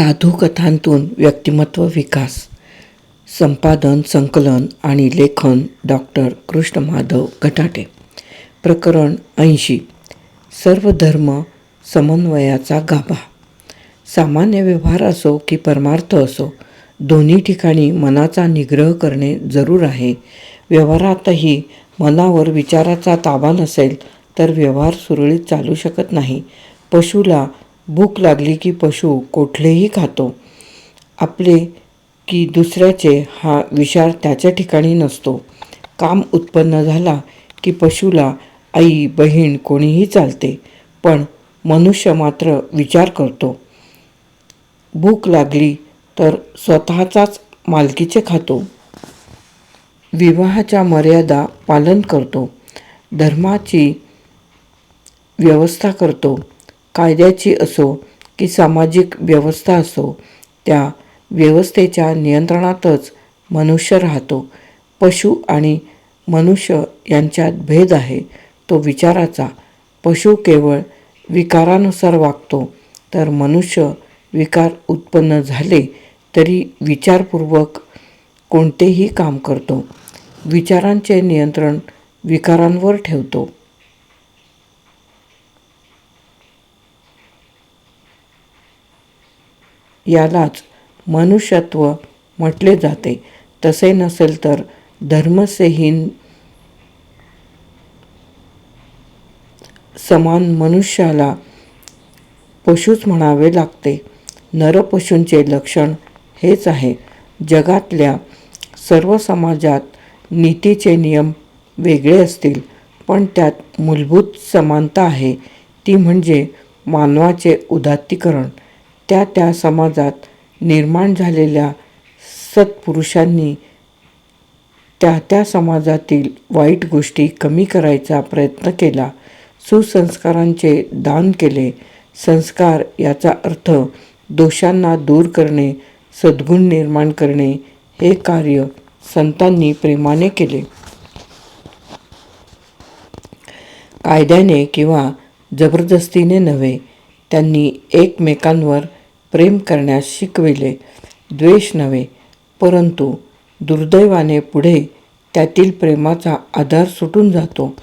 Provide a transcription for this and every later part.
साधू कथांतून व्यक्तिमत्व विकास संपादन संकलन आणि लेखन डॉक्टर कृष्ण माधव गटाटे. प्रकरण ऐंशी सर्व धर्म समन्वयाचा गाभा. सामान्य व्यवहार असो की परमार्थ असो दोन्ही ठिकाणी मनाचा निग्रह करणे जरूर आहे. व्यवहारातही मनावर विचाराचा ताबा नसेल तर व्यवहार सुरळीत चालू शकत नाही. पशुला भूक लागली की पशु कोठलेही खातो. आपले की दुसऱ्याचे हा विचार त्याच्या ठिकाणी नसतो. काम उत्पन्न झाला की पशुला आई बहीण कोणीही चालते पण मनुष्य मात्र विचार करतो. भूक लागली तर स्वतःचाच मालकीचे खातो. विवाहाच्या मर्यादा पालन करतो. धर्माची व्यवस्था करतो. कायद्याची असो की सामाजिक व्यवस्था असो त्या व्यवस्थेच्या नियंत्रणातच मनुष्य राहतो. पशु आणि मनुष्य यांच्यात भेद आहे. तो विचाराचा पशु केवळ विकारानुसार वागतो. तर मनुष्य विकार उत्पन्न झाले तरी विचारपूर्वक कोणतेही काम करतो. विचारांचे नियंत्रण विकारांवर ठेवतो. यालाच मनुष्यत्व म्हटले जाते. तसे नसेल तर धर्मसेहीन समान मनुष्याला पशुच म्हणावे लागते. नरपशूंचे लक्षण हेच आहे. जगातल्या सर्व समाजात नीतीचे नियम वेगळे असतील पण त्यात मूलभूत समानता आहे. ती म्हणजे मानवाचे उदात्तीकरण. त्या त्या समाजात निर्माण झालेल्या सत्पुरुषांनी त्या त्या समाजातील वाईट गोष्टी कमी करायचा प्रयत्न केला. सुसंस्कारांचे दान केले. संस्कार याचा अर्थ दोषांना दूर करणे सद्गुण निर्माण करणे हे कार्य संतांनी प्रेमाने केले. कायद्याने किंवा जबरदस्तीने नव्हे त्यांनी एकमेकांवर प्रेम करण्यास शिकविले. द्वेष नव्हे परंतु दुर्दैवाने पुढे त्यातील प्रेमाचा आधार सुटून जातो.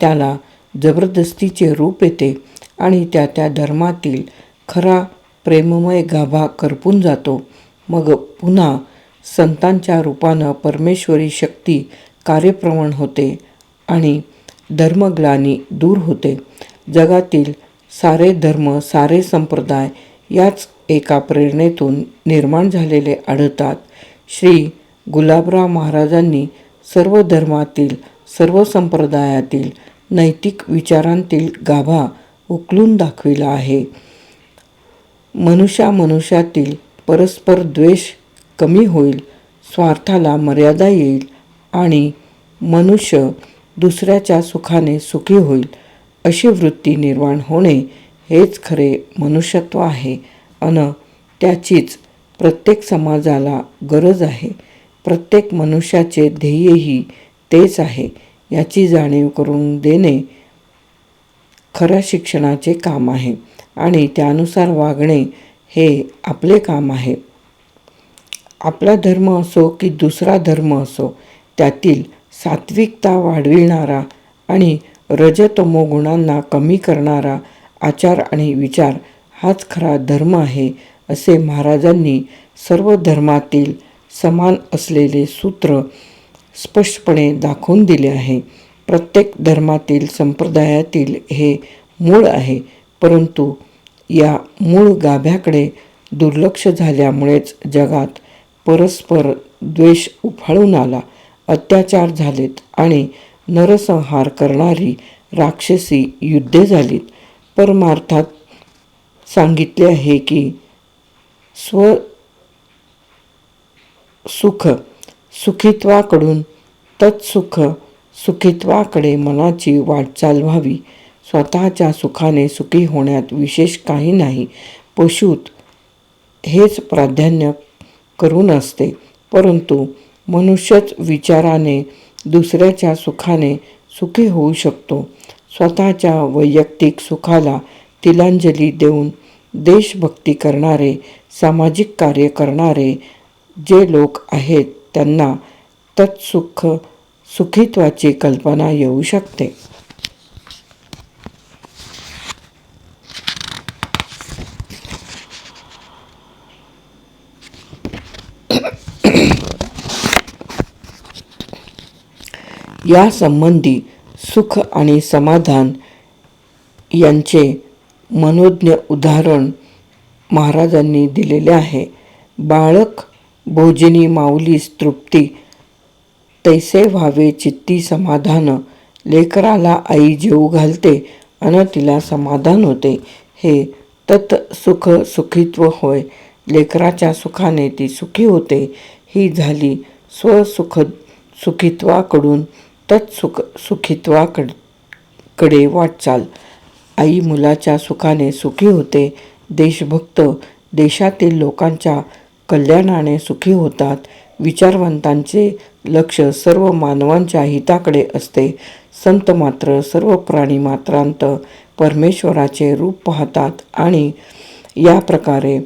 त्याला जबरदस्तीचे रूप येते आणि त्या त्या धर्मातील खरा प्रेममय गाभा करपून जातो. मग पुन्हा संतांच्या रूपानं परमेश्वरी शक्ती कार्यप्रवण होते आणि धर्मग्लानी दूर होते. जगातील सारे धर्म सारे संप्रदाय याच एका प्रेरणेतून निर्माण झालेले आढळतात. श्री गुलाबराव महाराजांनी सर्व धर्मातील सर्व संप्रदायातील नैतिक विचारांतील गाभा उकलून दाखविला आहे. मनुष्या मनुष्यातील परस्पर द्वेष कमी होईल स्वार्थाला मर्यादा येईल आणि मनुष्य दुसऱ्याच्या सुखाने सुखी होईल अशी वृत्ती निर्माण होणे हेच खरे मनुष्यत्व आहे. अन त्याचीच प्रत्येक समाजाला गरज आहे. प्रत्येक मनुष्याचे ध्येयही तेच आहे. याची जाणीव करून देणे खऱ्या शिक्षणाचे काम आहे आणि त्यानुसार वागणे हे आपले काम आहे. आपला धर्म असो की दुसरा धर्म असो त्यातील सात्विकता वाढविणारा आणि रजतमो गुणांना कमी करणारा आचार आणि विचार हाच खरा धर्म आहे असे महाराजांनी सर्व धर्मातील समान असलेले सूत्र स्पष्टपणे दाखवून दिले आहे. प्रत्येक धर्मातील संप्रदायातील हे मूळ आहे परंतु या मूळ गाभ्याकडे दुर्लक्ष झाल्यामुळेच जगात परस्पर द्वेष उफाळून आला अत्याचार झालेत आणि नरसंहार करणारी राक्षसी युद्धे झालीत. परमार्थात सांगितले आहे की स्व सुख सुखित्वाकडून तत्सुख सुखित्वाकडे मनाची वाटचाल व्हावी. स्वतःच्या सुखाने सुखी होण्यात विशेष काही नाही. पशुत हेच प्राधान्य करून असते. परंतु मनुष्यच विचाराने दुसऱ्याच्या सुखाने सुखी होऊ शकतो. स्वतःच्या वैयक्तिक सुखाला तिलांजली देऊन देशभक्ती करणारे सामाजिक कार्य करणारे जे लोक आहेत त्यांना तत्सुख सुखित्वाची कल्पना येऊ शकते. या संबंधी सुख आणि समाधान यांचे मनोज्ञ उदाहरण महाराजांनी दिलेले आहे. बाळक भोजनी माऊली तृप्ती तैसे व्हावे चित्ती समाधान लेकराला आई जेऊ घालते अन तिला समाधान होते. हे तत् सुख सुखित्व होय. लेकराच्या सुखाने ती सुखी होते. ही झाली स्वसुख सुखित्वाकडून तत्सुख सुखित्वाकडकडे वाटचाल. आई मुलाच्या सुखाने सुखी होते. देशभक्त देशातील लोकांच्या कल्याणाने सुखी होतात. विचारवंतांचे लक्ष सर्व मानवांच्या हिताकडे असते. संत मात्र सर्व प्राणी मात्रांत परमेश्वराचे रूप पाहतात आणि या प्रकारे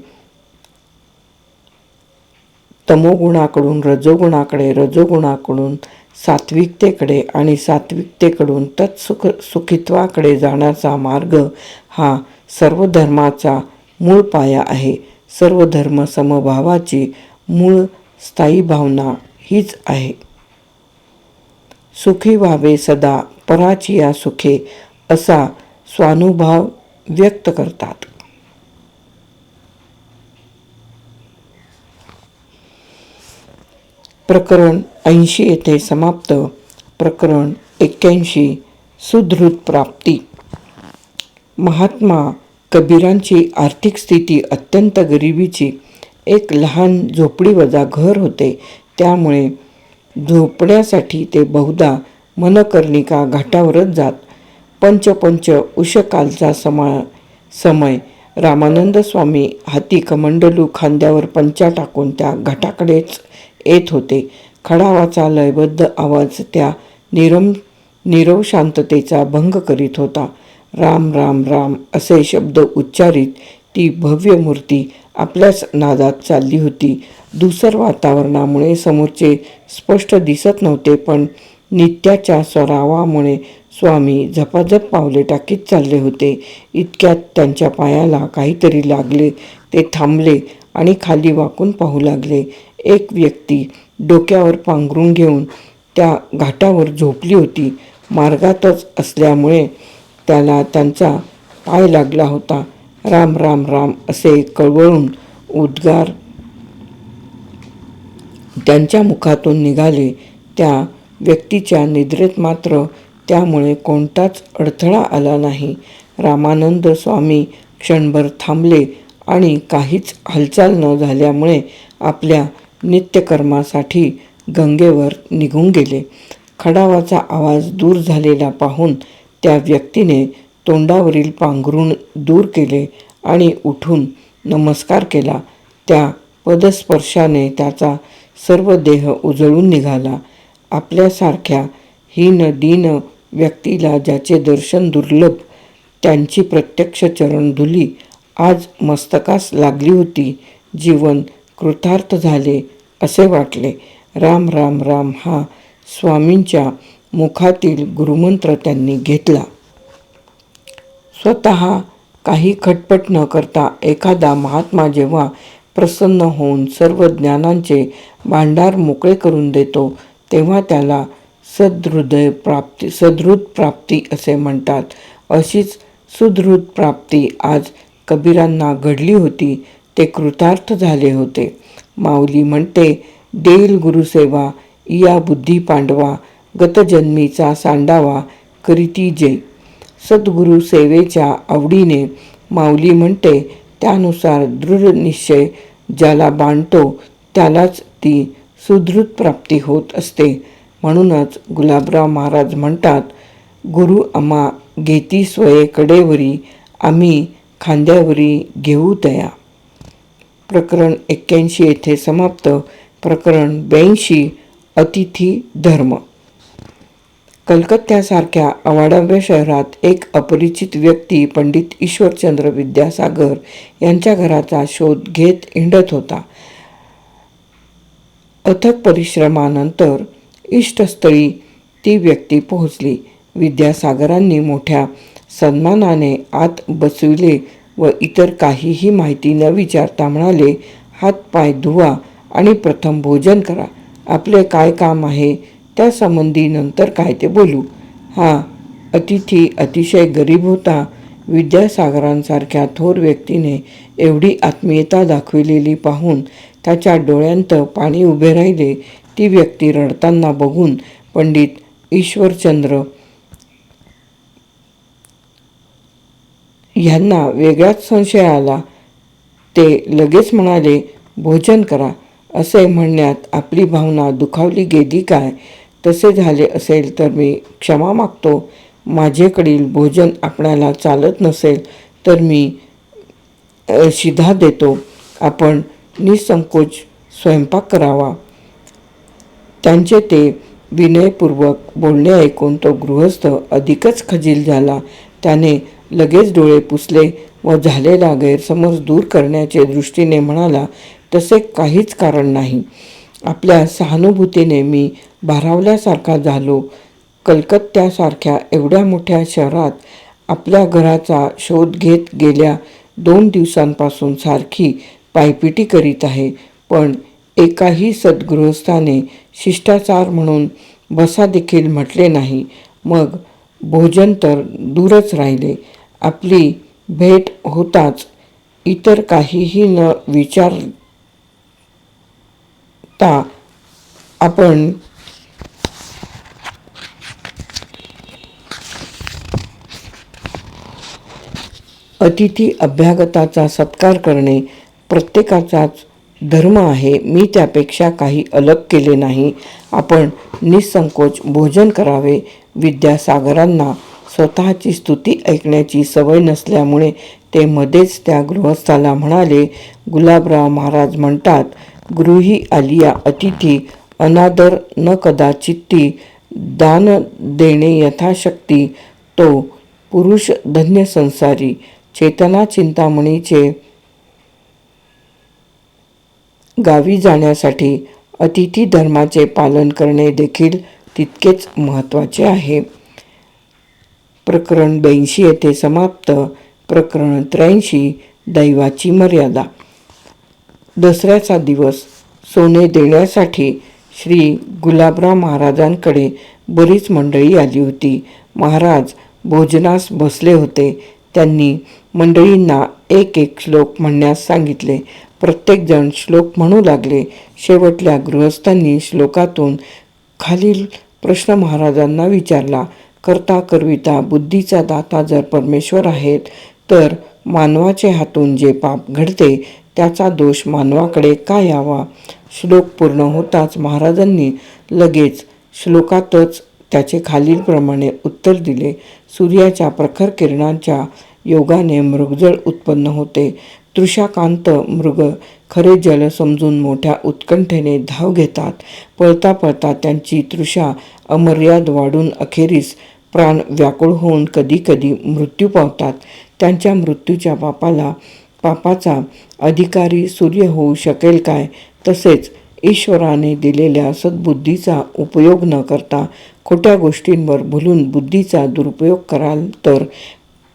तमोगुणाकडून रजोगुणाकडे रजोगुणाकडून सात्विकतेकडे आणि सात्विकतेकडून तत्सुख सुखित्वाकडे जाण्याचा मार्ग हा सर्व धर्माचा मूळ पाया आहे. सर्व धर्म समभावाची मूळ स्थायी भावना हीच आहे. सुखी व्हावे सदा पराचिया सुखे असा स्वानुभाव व्यक्त करतात. प्रकरण ऐंशी येथे समाप्त. प्रकरण एक्क्याऐंशी सुदृढ प्राप्ती. महात्मा कबीरांची आर्थिक स्थिती अत्यंत गरिबीची. एक लहान झोपडीवजा घर होते. त्यामुळे झोपण्यासाठी ते बहुधा मनकर्णिका घाटावरच जात. पंचपंच उषकालचा समा समय. रामानंद स्वामी हाती कमंडलू खांद्यावर पंचा टाकून त्या घाटाकडेच येत होते. खडावाचा लयबद्ध आवाज त्या निरम निरव शांततेचा भंग करीत होता. राम राम राम असे शब्द उच्चारित ती भव्य मूर्ती आपल्याच नादात चालली होती. दुसर वातावरणामुळे समोरचे स्पष्ट दिसत नव्हते पण नित्याच्या स्वरावामुळे स्वामी झपाझप पावले टाकीत चालले होते. इतक्यात त्यांच्या पायाला काहीतरी लागले. ते थांबले आणि खाली वाकून पाहू लागले. एक व्यक्ती डोक्यावर पांघरून घेऊन त्या घाटावर झोपली होती. मार्गातच असल्यामुळे त्याला त्यांचा पाय लागला होता. राम राम राम असे कळवळून उद्गार त्यांच्या मुखातून निघाले. त्या व्यक्तीच्या निद्रेत मात्र त्यामुळे कोणताच अडथळा आला नाही. रामानंद स्वामी क्षणभर थांबले आणि काहीच हालचाल न झाल्यामुळे आपल्या नित्यकर्मासाठी गंगेवर निघून गेले. खडावाचा आवाज दूर झालेला पाहून त्या व्यक्तीने तोंडावरील पांघरून दूर केले आणि उठून नमस्कार केला. त्या पदस्पर्शाने त्याचा सर्व देह उजळून निघाला. आपल्यासारख्या हीन दीन व्यक्तीला ज्याचे दर्शन दुर्लभ त्यांची प्रत्यक्ष चरणधुली आज मस्तकास लागली होती. जीवन कृतार्थ झाले असे वाटले. राम राम राम हा स्वामींच्या मुखातील गुरुमंत्र त्यांनी घेतला. स्वतः काही खटपट न करता एखादा महात्मा जेव्हा प्रसन्न होऊन सर्व ज्ञानांचे भांडार मोकळे करून देतो तेव्हा त्याला सदृदय प्राप्ती सदृद प्राप्ती असे म्हणतात. अशीच सुदृढ प्राप्ती आज कबीरांना घडली होती. ते कृतार्थ झाले होते. माऊली म्हणते देईल गुरुसेवा या बुद्धी पांडवा गतजन्मीचा सांडावा करीती जय. सद्गुरु सेवेच्या आवडीने माऊली म्हणते त्यानुसार दृढ निश्चय ज्याला बांधतो त्यालाच ती सुदृढ प्राप्ती होत असते. म्हणूनच गुलाबराव महाराज म्हणतात गुरु आम्हा घेती स्वये कडेवरी आम्ही खांद्यावरी घेऊ तया प्रकरण एक्क्याऐंशी येथे समाप्त. प्रकरण ब्याऐंशी अतिथी धर्म. कलकत्त्यासारख्या अवाडव्य शहरात एक अपरिचित व्यक्ती पंडित ईश्वरचंद्र विद्यासागर यांच्या घराचा शोध घेत हिंडत होता. अथक परिश्रमानंतर इष्टस्थळी ती व्यक्ती पोहोचली. विद्यासागरांनी मोठ्या सन्मानाने आत बसविले व इतर काहीही माहिती न विचारता म्हणाले हातपाय धुवा आणि प्रथम भोजन करा. आपले काय काम आहे त्यासंबंधी नंतर काय ते बोलू. हा अतिथी अतिशय गरीब होता. विद्यासागरांसारख्या थोर व्यक्तीने एवढी आत्मीयता दाखविलेली पाहून त्याच्या डोळ्यांत पाणी उभे राहिले. ती व्यक्ती रडताना बघून पंडित ईश्वरचंद्र ह्यांना वेगळाच संशय आला. ते लगेच म्हणाले भोजन करा. असे म्हणण्यात आपली भावना दुखावली गेली काय? तसे झाले असेल तर मी क्षमा मागतो. माझेकडील भोजन आपणाला चालत नसेल तर मी शिधा देतो. आपण निसंकोच स्वयंपाक करावा. त्यांचे ते विनयपूर्वक बोलणे ऐकून तो गृहस्थ अधिकच खजील झाला. त्याने लगेच डोळे पुसले व झालेला गैरसमज दूर करण्याचे दृष्टीने म्हणाला तसे काहीच कारण नाही. आपल्या सहानुभूतीने मी भारावल्यासारखा झालो. कलकत्त्यासारख्या एवढ्या मोठ्या शहरात आपल्या घराचा शोध घेत गेल्या दोन दिवसांपासून सारखी पायपिटी करीत आहे पण एकाही सद्गृहस्थाने शिष्टाचार म्हणून बसा देखील म्हटले नाही. मग भोजन तर दूरच राहिले. आपली भेट होताच इतर काहीही न विचारता आपण अतिथी अभ्यागताचा सत्कार करणे प्रत्येकाचाच धर्म आहे. मी त्यापेक्षा काही अलग केले नाही. आपण निसंकोच भोजन करावे विद्यासागरांना स्वतःची स्तुती ऐकण्याची सवय नसल्यामुळे ते मध्येच त्या गृहस्थाला म्हणाले गुलाबराव महाराज म्हणतात गृही आलिया अतिथी अनादर न कदाचित्ती दान देणे यथाशक्ती तो पुरुष धन्य संसारी चेतना चिंतामणीचे गावी जाण्यासाठी अतिथी धर्माचे पालन करणे देखील तितकेच महत्त्वाचे आहे. प्रकरण ब्याऐंशी येथे समाप्त. प्रकरण त्र्याऐंशी दैवाची मर्यादा. दसऱ्याचा दिवस सोने देण्यासाठी श्री गुलाबराव महाराजांकडे बरीच मंडळी आली होती. महाराज भोजनास बसले होते. त्यांनी मंडळींना एक एक श्लोक म्हणण्यास सांगितले. प्रत्येकजण श्लोक म्हणू लागले. शेवटल्या गृहस्थांनी श्लोकातून खालील प्रश्न महाराजांना विचारला. करता करविता बुद्धीचा दाता जर परमेश्वर आहेत तर मानवाचे हातून जे पाप घडते त्याचा दोष मानवाकडे का यावा? श्लोक पूर्ण होताच महाराजांनी लगेच श्लोकातच त्याचे खालीलप्रमाणे उत्तर दिले. सूर्याच्या प्रखर किरणांच्या योगाने मृगजळ उत्पन्न होते. तृषाकांत मृग खरे जल समजून मोठ्या उत्कंठेने धाव घेतात. पळता पळता त्यांची तृषा अमर्याद वाढून अखेरीस प्राण व्याकुळ होऊन कधीकधी मृत्यू पावतात. त्यांच्या मृत्यूच्या पापाला पापाचा अधिकारी सूर्य होऊ शकेल काय? तसेच ईश्वराने दिलेल्या सद्बुद्धीचा उपयोग न करता खोट्या गोष्टींवर भुलून बुद्धीचा दुरुपयोग कराल तर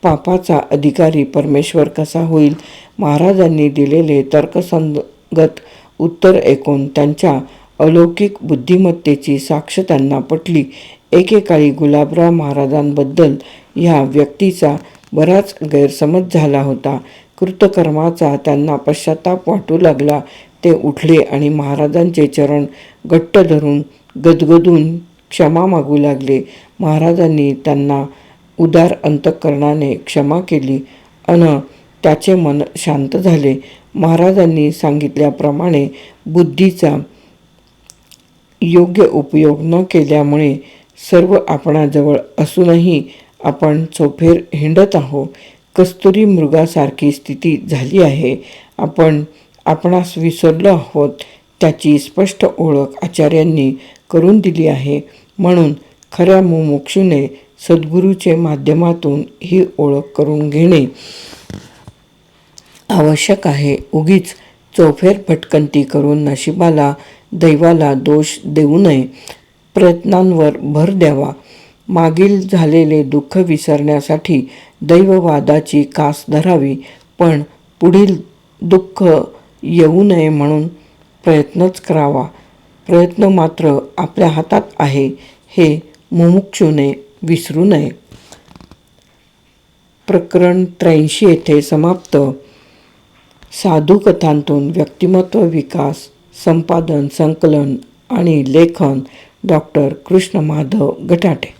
पापाचा अधिकारी परमेश्वर कसा होईल? महाराजांनी दिलेले तर्कसंगत उत्तर ऐकून त्यांच्या अलौकिक बुद्धिमत्तेची साक्ष त्यांना पटली. एकेकाळी गुलाबराव महाराजांबद्दल ह्या व्यक्तीचा बराच गैरसमज झाला होता. कृतकर्माचा त्यांना पश्चाताप वाटू लागला. ते उठले आणि महाराजांचे चरण घट्ट धरून गदगदून क्षमा मागू लागले. महाराजांनी त्यांना उदार अंतःकरणाने क्षमा केली. अन त्याचे मन शांत झाले. महाराजांनी सांगितल्याप्रमाणे बुद्धीचा योग्य उपयोग न केल्यामुळे सर्व आपणाजवळ असूनही आपण चोफेर हिंडत आहो कस्तुरी मृगासारखी स्थिती झाली आहे. आपण आपणास विसरलो आहोत त्याची स्पष्ट ओळख आचार्यांनी करून दिली आहे. म्हणून खऱ्या मुमुक्षूने सद्गुरूचे माध्यमातून ही ओळख करून घेणे. आवश्यक आहे. उगीच चौफेर भटकंती करून नशिबाला दैवाला दोष देऊ नये. प्रयत्नांवर भर द्यावा. मागील झालेले दुःख विसरण्यासाठी दैववादाची कास धरावी पण पुढील दुःख येऊ नये म्हणून प्रयत्नच करावा. प्रयत्न मात्र आपल्या हातात आहे हे मुमुक्षूने विसरू नये. प्रकरण त्र्याऐंशी येथे समाप्त. साधू कथांतून व्यक्तिमत्व विकास संपादन संकलन आणि लेखन डॉक्टर कृष्ण माधव गटाटे.